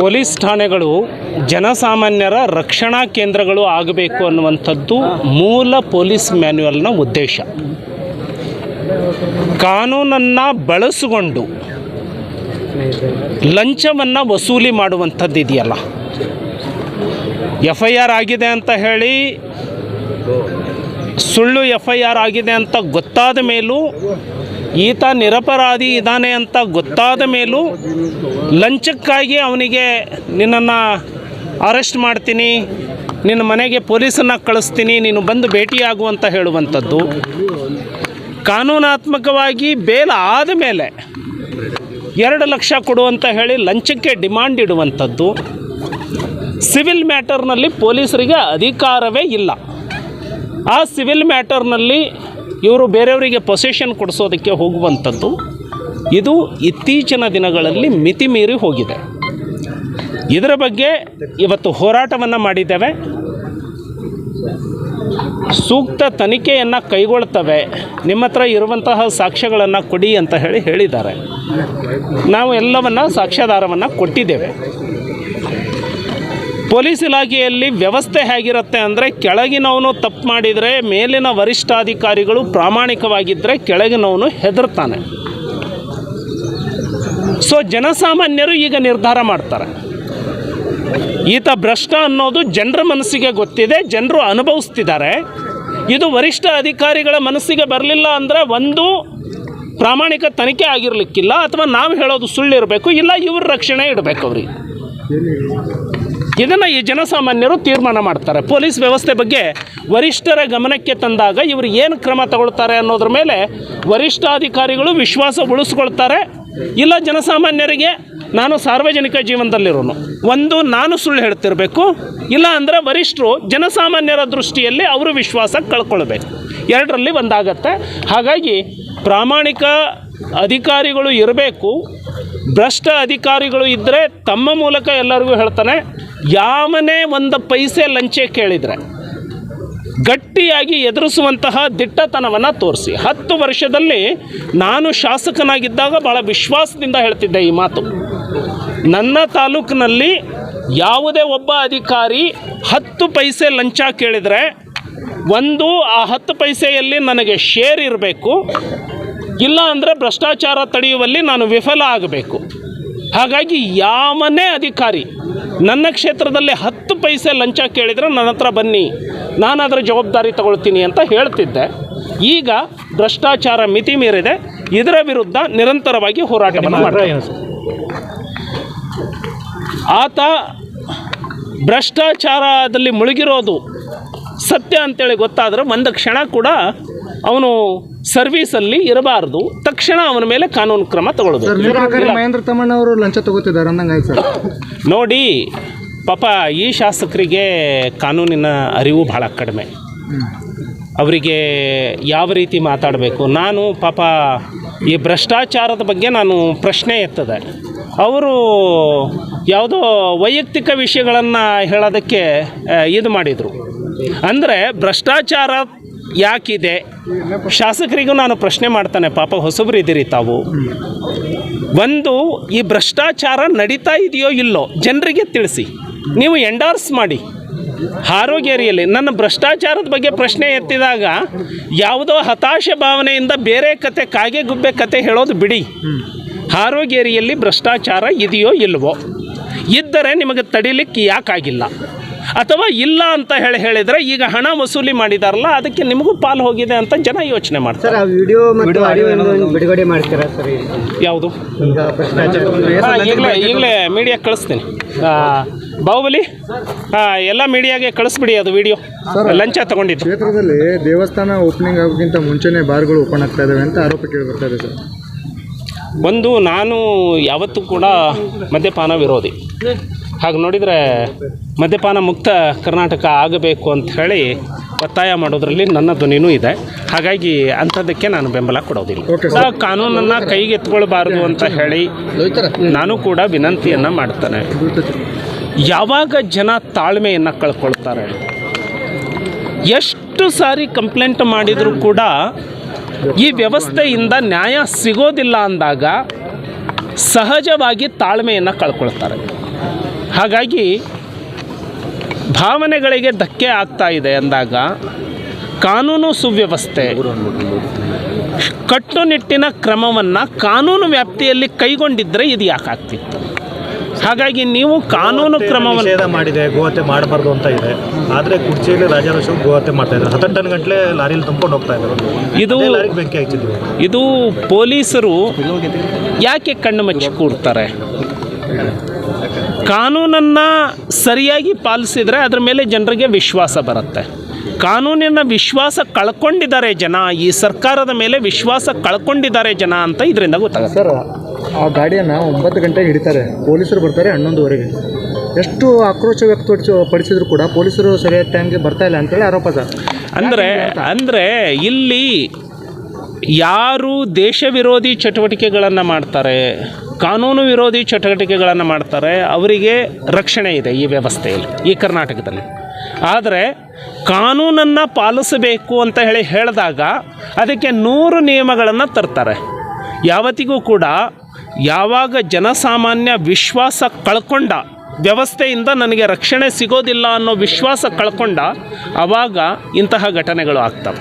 Police ಠಾಣೆಗಳು ಜನಸಾಮಾನ್ಯರ ರಕ್ಷಣಾ ಕೇಂದ್ರಗಳು ಆಗಬೇಕು ಅನ್ನುವಂಥದ್ದು ಮೂಲ ಪೊಲೀಸ್ ಮ್ಯಾನ್ಯುವಲ್ನ ಉದ್ದೇಶ. ಕಾನೂನನ್ನು ಬಳಸಿಕೊಂಡು ಲಂಚವನ್ನು ವಸೂಲಿ ಮಾಡುವಂಥದ್ದು ಇದೆಯಲ್ಲ. ಎಫ್ ಐ ಆರ್ ಆಗಿದೆ ಅಂತ ಹೇಳಿ, ಸುಳ್ಳು ಎಫ್ ಐ ಆರ್ ಆಗಿದೆ ಅಂತ ಗೊತ್ತಾದ ಮೇಲೂ ಈತ ನಿರಪರಾಧಿ ಇದ್ದಾನೆ ಅಂತ ಗೊತ್ತಾದ ಮೇಲೂ ಲಂಚಕ್ಕಾಗಿ ಅವನಿಗೆ ನಿನ್ನನ್ನು ಅರೆಸ್ಟ್ ಮಾಡ್ತೀನಿ, ನಿನ್ನ ಮನೆಗೆ ಪೊಲೀಸನ್ನು ಕಳಿಸ್ತೀನಿ, ನೀನು ಬಂದು ಭೇಟಿಯಾಗು ಅಂತ ಹೇಳುವಂಥದ್ದು. ಕಾನೂನಾತ್ಮಕವಾಗಿ ಬೇಲ್ ಆದ ಮೇಲೆ ಎರಡು ಲಕ್ಷ ಕೊಡುವಂತ ಹೇಳಿ ಲಂಚಕ್ಕೆ ಡಿಮಾಂಡ್ ಇಡುವಂಥದ್ದು. ಸಿವಿಲ್ ಮ್ಯಾಟರ್ನಲ್ಲಿ ಪೊಲೀಸರಿಗೆ ಅಧಿಕಾರವೇ ಇಲ್ಲ. ಆ ಸಿವಿಲ್ ಮ್ಯಾಟರ್ನಲ್ಲಿ ಇವರು ಬೇರೆಯವರಿಗೆ ಪೊಸೆಷನ್ ಕೊಡಿಸೋದಕ್ಕೆ ಹೋಗುವಂಥದ್ದು ಇದು ಇತ್ತೀಚಿನ ದಿನಗಳಲ್ಲಿ ಮಿತಿ ಮೀರಿ ಹೋಗಿದೆ. ಇದರ ಬಗ್ಗೆ ಇವತ್ತು ಹೋರಾಟವನ್ನು ಮಾಡಿದ್ದೇವೆ. ಸೂಕ್ತ ತನಿಖೆಯನ್ನು ಕೈಗೊಳ್ತವೆ. ನಿಮ್ಮ ಹತ್ರ ಇರುವಂತಹ ಸಾಕ್ಷ್ಯಗಳನ್ನು ಕೊಡಿ ಅಂತ ಹೇಳಿ ಹೇಳಿದ್ದಾರೆ. ನಾವು ಎಲ್ಲವನ್ನು ಸಾಕ್ಷ್ಯಾಧಾರವನ್ನು ಕೊಟ್ಟಿದ್ದೇವೆ. ಪೊಲೀಸ್ ಇಲಾಖೆಯಲ್ಲಿ ವ್ಯವಸ್ಥೆ ಹೇಗಿರುತ್ತೆ ಅಂದರೆ ಕೆಳಗಿನವನು ತಪ್ಪು ಮಾಡಿದರೆ ಮೇಲಿನ ವರಿಷ್ಠಾಧಿಕಾರಿಗಳು ಪ್ರಾಮಾಣಿಕವಾಗಿದ್ದರೆ ಕೆಳಗಿನವನು ಹೆದರ್ತಾನೆ. ಸೊ ಜನಸಾಮಾನ್ಯರು ಈಗ ನಿರ್ಧಾರ ಮಾಡ್ತಾರೆ. ಈತ ಭ್ರಷ್ಟ ಅನ್ನೋದು ಜನರ ಮನಸ್ಸಿಗೆ ಗೊತ್ತಿದೆ, ಜನರು ಅನುಭವಿಸ್ತಿದ್ದಾರೆ. ಇದು ವರಿಷ್ಠ ಅಧಿಕಾರಿಗಳ ಮನಸ್ಸಿಗೆ ಬರಲಿಲ್ಲ ಅಂದರೆ ಒಂದು ಪ್ರಾಮಾಣಿಕ ತನಿಖೆ ಆಗಿರಲಿಕ್ಕಿಲ್ಲ, ಅಥವಾ ನಾವು ಹೇಳೋದು ಸುಳ್ಳಿರಬೇಕು, ಇಲ್ಲ ಇವ್ರ ರಕ್ಷಣೆ ಇಡಬೇಕು ಅವ್ರಿಗೆ. ಇದನ್ನು ಈ ಜನಸಾಮಾನ್ಯರು ತೀರ್ಮಾನ ಮಾಡ್ತಾರೆ. ಪೊಲೀಸ್ ವ್ಯವಸ್ಥೆ ಬಗ್ಗೆ ವರಿಷ್ಠರ ಗಮನಕ್ಕೆ ತಂದಾಗ ಇವರು ಏನು ಕ್ರಮ ತಗೊಳ್ತಾರೆ ಅನ್ನೋದ್ರ ಮೇಲೆ ವರಿಷ್ಠಾಧಿಕಾರಿಗಳು ವಿಶ್ವಾಸ ಉಳಿಸ್ಕೊಳ್ತಾರೆ. ಇಲ್ಲ ಜನಸಾಮಾನ್ಯರಿಗೆ ನಾನು ಸಾರ್ವಜನಿಕ ಜೀವನದಲ್ಲಿರೋನು. ಒಂದು, ನಾನು ಸುಳ್ಳು ಹೇಳ್ತಿರಬೇಕು. ಇಲ್ಲ ಅಂದರೆ ವರಿಷ್ಠರು ಜನಸಾಮಾನ್ಯರ ದೃಷ್ಟಿಯಲ್ಲಿ ಅವರು ವಿಶ್ವಾಸ ಕಳ್ಕೊಳ್ಬೇಕು. ಎರಡರಲ್ಲಿ ಒಂದಾಗತ್ತೆ. ಹಾಗಾಗಿ ಪ್ರಾಮಾಣಿಕ ಅಧಿಕಾರಿಗಳು ಇರಬೇಕು. ಭ್ರಷ್ಟ ಅಧಿಕಾರಿಗಳು ಇದ್ದರೆ ತಮ್ಮ ಮೂಲಕ ಎಲ್ಲರಿಗೂ ಹೇಳ್ತಾನೆ. ಯಾವನೇ ಒಂದು ಪೈಸೆ ಲಂಚ ಕೇಳಿದರೆ ಗಟ್ಟಿಯಾಗಿ ಎದುರಿಸುವಂತಹ ದಿಟ್ಟತನವನ್ನು ತೋರಿಸಿ. ಹತ್ತು ವರ್ಷದಲ್ಲಿ ನಾನು ಶಾಸಕನಾಗಿದ್ದಾಗ ಭಾಳ ವಿಶ್ವಾಸದಿಂದ ಹೇಳ್ತಿದ್ದೆ ಈ ಮಾತು. ನನ್ನ ತಾಲೂಕಿನಲ್ಲಿ ಯಾವುದೇ ಒಬ್ಬ ಅಧಿಕಾರಿ ಹತ್ತು ಪೈಸೆ ಲಂಚ ಕೇಳಿದರೆ ಒಂದು ಆ ಹತ್ತು ಪೈಸೆಯಲ್ಲಿ ನನಗೆ ಶೇರ್ ಇರಬೇಕು. ಇಲ್ಲ ಅಂದರೆ ಭ್ರಷ್ಟಾಚಾರ ತಡೆಯುವಲ್ಲಿ ನಾನು ವಿಫಲ ಆಗಬೇಕು. ಹಾಗಾಗಿ ಯಾವನೇ ಅಧಿಕಾರಿ ನನ್ನ ಕ್ಷೇತ್ರದಲ್ಲಿ ಹತ್ತು ಪೈಸೆ ಲಂಚ ಕೇಳಿದರೆ ನನ್ನ ಹತ್ರ ಬನ್ನಿ ನಾನು ಅದರ ಜವಾಬ್ದಾರಿ ತಗೊಳ್ತೀನಿ ಅಂತ ಹೇಳ್ತಿದ್ದೆ. ಈಗ ಭ್ರಷ್ಟಾಚಾರ ಮಿತಿ ಮೀರಿದೆ ಇದರ ವಿರುದ್ಧ ನಿರಂತರವಾಗಿ ಹೋರಾಟವನ್ನು ಮಾಡ್ತಾರೆ ಆತ ಭ್ರಷ್ಟಾಚಾರದಲ್ಲಿ ಮುಳುಗಿರೋದು ಸತ್ಯ ಅಂತೇಳಿ ಗೊತ್ತಾದರೆ ಒಂದು ಕ್ಷಣ ಕೂಡ ಅವನು ಸರ್ವೀಸಲ್ಲಿ ಇರಬಾರ್ದು ತಕ್ಷಣ ಅವನ ಮೇಲೆ ಕಾನೂನು ಕ್ರಮ ತಗೊಳ್ಬೇಕು. ಮಹೇಂದ್ರ ತಮ್ಮಣ್ಣ ಅವರು ಲಂಚ ತಗೋತಿದ್ದಾರೆ? ಅಂದಂಗೆ ನೋಡಿ ಪಾಪ ಈ ಶಾಸಕರಿಗೆ ಕಾನೂನಿನ ಅರಿವು ಭಾಳ ಕಡಿಮೆ. ಅವರಿಗೆ ಯಾವ ರೀತಿ ಮಾತಾಡಬೇಕು? ನಾನು ಪಾಪ ಈ ಭ್ರಷ್ಟಾಚಾರದ ಬಗ್ಗೆ ನಾನು ಪ್ರಶ್ನೆ ಎತ್ತದೆ. ಅವರು ಯಾವುದೋ ವೈಯಕ್ತಿಕ ವಿಷಯಗಳನ್ನು ಹೇಳೋದಕ್ಕೆ ಇದು ಮಾಡಿದರು. ಅಂದರೆ ಭ್ರಷ್ಟಾಚಾರ ಯಾಕಿದೆ? ಶಾಸಕರಿಗೂ ನಾನು ಪ್ರಶ್ನೆ ಮಾಡ್ತಾನೆ, ಪಾಪ ಹೊಸಬ್ರು ಇದ್ದೀರಿ ತಾವು. ಒಂದು, ಈ ಭ್ರಷ್ಟಾಚಾರ ನಡೀತಾ ಇದೆಯೋ ಇಲ್ಲೋ, ಜನರಿಗೆ ತಿಳಿಸಿ. ನೀವು ಎಂಡಾರ್ಸ್ ಮಾಡಿ. ಆರೋಗ್ಯರಿಯಲ್ಲಿ ನನ್ನ ಭ್ರಷ್ಟಾಚಾರದ ಬಗ್ಗೆ ಪ್ರಶ್ನೆ ಎತ್ತಿದಾಗ, ಯಾವುದೋ ಹತಾಶೆ ಭಾವನೆಯಿಂದ ಬೇರೆ ಕತೆ, ಕಾಗೆ ಗುಬ್ಬೆ ಕತೆ ಹೇಳೋದು ಬಿಡಿ. ಆರೋಗ್ಯರಿಯಲ್ಲಿ ಭ್ರಷ್ಟಾಚಾರ ಇದೆಯೋ ಇಲ್ವೋ? ಇದ್ದರೆ ನಿಮಗೆ ತಡಿಲಿಕ್ಕೆ ಯಾಕಾಗಿಲ್ಲ? ಅಥವಾ ಇಲ್ಲ ಅಂತ ಹೇಳಿ ಹೇಳಿದ್ರೆ ಈಗ ಹಣ ವಸೂಲಿ ಮಾಡಿದಾರಲ್ಲ ಅದಕ್ಕೆ ನಿಮಗೂ ಪಾಲು ಹೋಗಿದೆ ಅಂತ ಜನ ಯೋಚನೆ ಮಾಡ್ತಾರೆ. ಸರ್ ಆ ವಿಡಿಯೋ ಮತ್ತು ಆಡಿಯೋ ಬಿಡುಗಡೆ ಮಾಡ್ತೀರಾ ಸರ್? ಯಾವುದು? ಈಗಲೇ ಈಗಲೇ ಮೀಡಿಯಾಗೆ ಕಳಿಸ್ತೀನಿ. ಬಾಹುಬಲಿ? ಎಲ್ಲ ಮೀಡಿಯಾಗೆ ಕಳಿಸ್ಬಿಡಿ ಅದು ವಿಡಿಯೋ ಲಂಚ ತಗೊಂಡಿದ್ದು. ಕ್ಷೇತ್ರದಲ್ಲಿ ದೇವಸ್ಥಾನ ಓಪನಿಂಗ್ ಆಗೋಕ್ಕಿಂತ ಮುಂಚೆನೇ ಬಾರ್ಗಳು ಓಪನ್ ಆಗ್ತಾ ಇದಾವೆ ಅಂತ ಆರೋಪ ಕೇಳಿ ಬರ್ತಾ ಇದೆ ಸರ್. ಒಂದು ನಾನು ಯಾವತ್ತೂ ಕೂಡ ಮದ್ಯಪಾನ ವಿರೋಧಿ. ಹಾಗೆ ನೋಡಿದರೆ ಮದ್ಯಪಾನ ಮುಕ್ತ ಕರ್ನಾಟಕ ಆಗಬೇಕು ಅಂತ ಹೇಳಿ ಒತ್ತಾಯ ಮಾಡೋದ್ರಲ್ಲಿ ನನ್ನ ಧ್ವನಿನೂ ಇದೆ. ಹಾಗಾಗಿ ಅಂಥದ್ದಕ್ಕೆ ನಾನು ಬೆಂಬಲ ಕೊಡೋದಿಲ್ಲ. ಕಾನೂನನ್ನು ಕೈಗೆ ಕಾನೂನನ್ನು ಕೈಗೆತ್ಕೊಳ್ಬಾರ್ದು ಅಂತ ಹೇಳಿ ನಾನು ಕೂಡ ವಿನಂತಿಯನ್ನು ಮಾಡ್ತಾನೆ. ಯಾವಾಗ ಜನ ತಾಳ್ಮೆಯನ್ನು ಕಳ್ಕೊಳ್ತಾರೆ? ಎಷ್ಟು ಸಾರಿ ಕಂಪ್ಲೇಂಟ್ ಮಾಡಿದರೂ ಕೂಡ ಈ ವ್ಯವಸ್ಥೆಯಿಂದ ನ್ಯಾಯ ಸಿಗೋದಿಲ್ಲ ಅಂದಾಗ ಸಹಜವಾಗಿ ತಾಳ್ಮೆಯನ್ನು ಕಳ್ಕೊಳ್ತಾರೆ. ಹಾಗಾಗಿ ಭಾವನೆಗಳಿಗೆ ಧಕ್ಕೆ ಆಗ್ತಾ ಇದೆ ಅಂದಾಗ ಕಾನೂನು ಸುವ್ಯವಸ್ಥೆ ಕಟ್ಟುನಿಟ್ಟಿನ ಕ್ರಮವನ್ನು ಕಾನೂನು ವ್ಯಾಪ್ತಿಯಲ್ಲಿ ಕೈಗೊಂಡಿದ್ದರೆ ಇದು ಯಾಕಾಗ್ತಿತ್ತು ಹಾಗಾಗಿ ನೀವು ಕಾನೂನು ಕ್ರಮವನ್ನು ಮಾಡಿದೆ ಗೋಹತ್ಯೆ ಮಾಡಬಾರ್ದು ಅಂತ ಇದೆ. ಆದರೆ ಕುರ್ಚಿಯಲ್ಲಿ ರಾಜಾರೋಷ ಗೋಹತ್ಯೆ ಮಾಡ್ತಾ ಇದ್ದಾರೆ. ಹತ್ತು ಟನ್ ಗಂಟಲೆ ಲಾರಿಲಿ ತುಂಬ್ಕೊಂಡು ಹೋಗ್ತಾ ಇದ್ದಾರೆ ಇದು ಬೆಂಕಿ ಹಚ್ಚಿದ್ವಿ ಇದು ಪೊಲೀಸರು ಯಾಕೆ ಕಣ್ಣು ಮಚ್ಚಿ ಕೂಡ್ತಾರೆ? ಕಾನೂನನ್ನು ಸರಿಯಾಗಿ ಪಾಲಿಸಿದರೆ ಅದ್ರ ಮೇಲೆ ಜನರಿಗೆ ವಿಶ್ವಾಸ ಬರುತ್ತೆ. ಕಾನೂನಿನ ವಿಶ್ವಾಸ ಕಳ್ಕೊಂಡಿದ್ದಾರೆ ಜನ ಈ ಸರ್ಕಾರದ ಮೇಲೆ ವಿಶ್ವಾಸ ಕಳ್ಕೊಂಡಿದ್ದಾರೆ ಜನ ಅಂತ ಇದರಿಂದ ಗೊತ್ತಾಗುತ್ತೆ. ಸರ್ ಆ ಗಾಡಿಯನ್ನು ಒಂಬತ್ತು ಗಂಟೆಗೆ ಹಿಡಿತಾರೆ. ಪೊಲೀಸರು ಬರ್ತಾರೆ ಹನ್ನೊಂದುವರೆಗೆ. ಎಷ್ಟು ಆಕ್ರೋಶ ವ್ಯಕ್ತಪಡಿಸಿ ಪಡಿಸಿದ್ರು ಕೂಡ ಪೊಲೀಸರು ಸರಿಯಾದ ಟೈಮ್ಗೆ ಬರ್ತಾ ಇಲ್ಲ ಅಂತೇಳಿ ಆರೋಪ ಸರ್. ಅಂದರೆ ಅಂದರೆ ಇಲ್ಲಿ ಯಾರು ದೇಶ ವಿರೋಧಿ ಚಟುವಟಿಕೆಗಳನ್ನು ಮಾಡ್ತಾರೆ? ಕಾನೂನು ವಿರೋಧಿ ಚಟುವಟಿಕೆಗಳನ್ನು ಮಾಡ್ತಾರೆ, ಅವರಿಗೆ ರಕ್ಷಣೆ ಇದೆ ಈ ವ್ಯವಸ್ಥೆಯಲ್ಲಿ, ಈ ಕರ್ನಾಟಕದಲ್ಲಿ. ಆದರೆ ಕಾನೂನನ್ನು ಪಾಲಿಸಬೇಕು ಅಂತ ಹೇಳಿ ಹೇಳಿದಾಗ ಅದಕ್ಕೆ ನೂರು ನಿಯಮಗಳನ್ನು ತರ್ತಾರೆ. ಯಾವತ್ತಿಗೂ ಕೂಡ ಯಾವಾಗ ಜನಸಾಮಾನ್ಯ ವಿಶ್ವಾಸ ಕಳ್ಕೊಂಡ, ವ್ಯವಸ್ಥೆಯಿಂದ ನನಗೆ ರಕ್ಷಣೆ ಸಿಗೋದಿಲ್ಲ ಅನ್ನೋ ವಿಶ್ವಾಸ ಕಳ್ಕೊಂಡ ಆವಾಗ ಇಂತಹ ಘಟನೆಗಳು ಆಗ್ತವೆ.